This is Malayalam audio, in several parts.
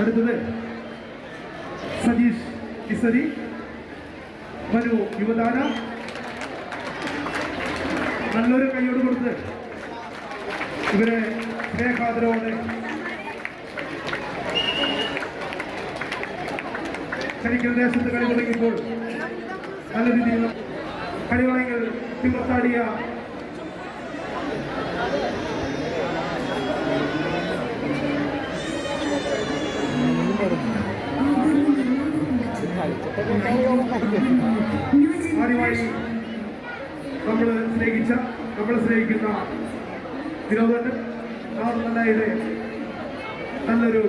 അടുത്തത് സതീഷ് കിസരി. വരൂ യുവതാര. നല്ലൊരു കൈയോട് കൊടുത്ത് ഇവരെ സ്നേഹാദരവോടെ. ശരിക്കും ദേശത്ത് കളി തുടങ്ങിയപ്പോൾ നല്ല രീതിയിൽ കളി തിമത്താടിയ ആദ്യമായി നമ്മൾ സ്നേഹിച്ച നമ്മൾ സ്നേഹിക്കുന്ന നാളെ നല്ലൊരു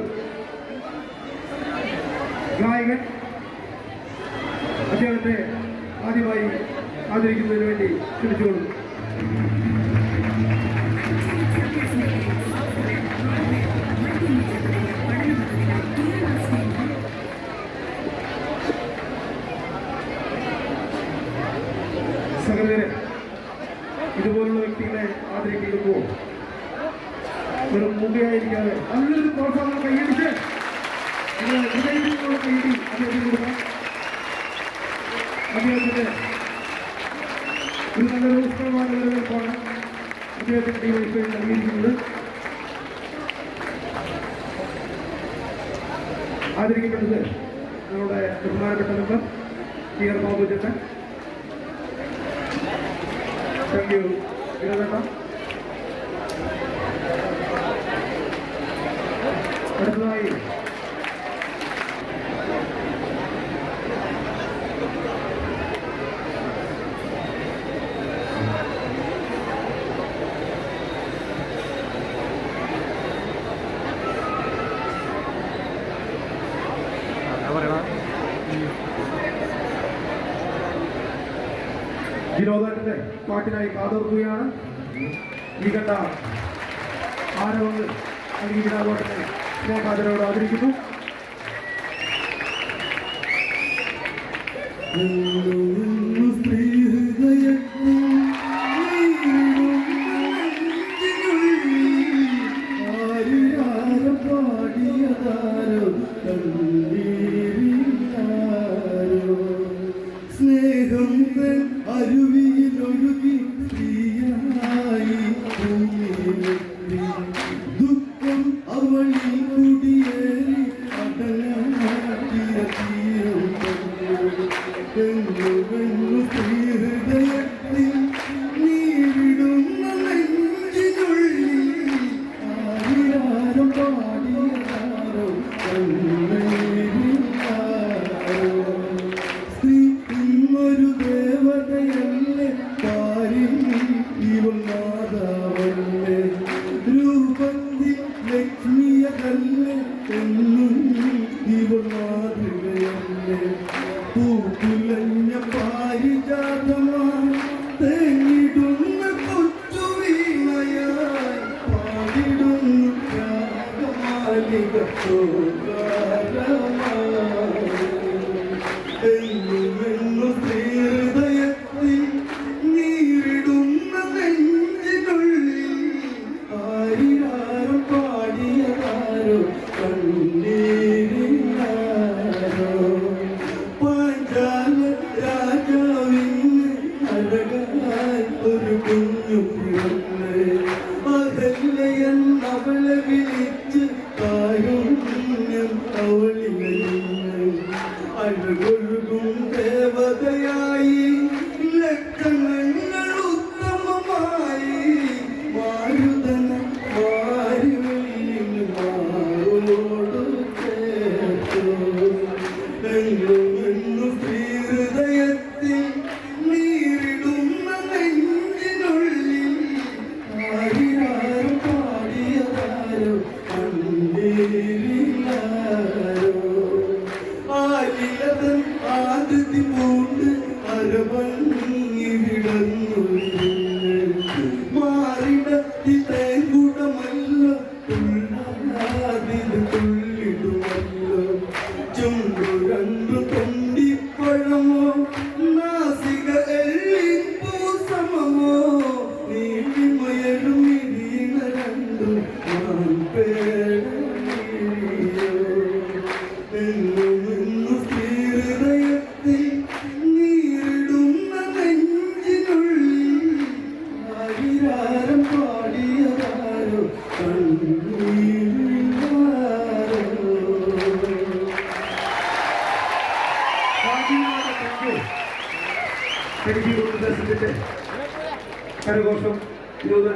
ഗായകൻ അദ്ദേഹത്തെ ആദ്യമായി ആദരിക്കുന്നതിന് വേണ്ടി സഹോദരൻ ഇതുപോലുള്ള വ്യക്തികളെ ആദരിക്കുമ്പോൾ വെറും മുഖയായിരിക്കാതെ നല്ലൊരു പ്രോത്സാഹനം കൈയടിച്ച് കൊടുക്കാം. അദ്ദേഹത്തിന്റെ ഒരു നല്ലൊരു ഉഷ്ണമായ വരവേൽപ്പാണ് അദ്ദേഹത്തിന്റെ ടീം നൽകിയിരിക്കുന്നത്. ആദരിക്കപ്പെട്ടത് ഞങ്ങളുടെ ബഹുമാനപ്പെട്ട member T R Babu ചേട്ടൻ താങ്ക് യു വിനോദേട്ട അടുത്തതായി വിനോദത്തിന്റെ പാട്ടിനായി കാതോർക്കുകയാണ്. ഈ കണ്ട ആരവങ്ങൾ വിനോദോട്ടത്തെ സ്നേഹാദരോട് ആദരിക്കുന്നു. സ്നേഹം അരുവിയിലൊഴുകി പ്രിയനായി ഒരു കുഞ്ഞു പിറന്ന് അകല്ലയെന്നവളെ വിളിച്ച് கண்மணி എനിക്ക് നിർദ്ദേശത്തിന്റെ കരഘോഷം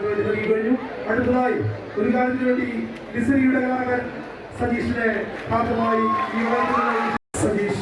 വേണ്ടി നൽകി കഴിഞ്ഞു. അടുത്തതായി ഒരു കാലത്തിന് വേണ്ടി ഡിസനിയുടെ കലാകാരൻ സതീഷിനെ ഭാഗമായി ഈ സതീഷ്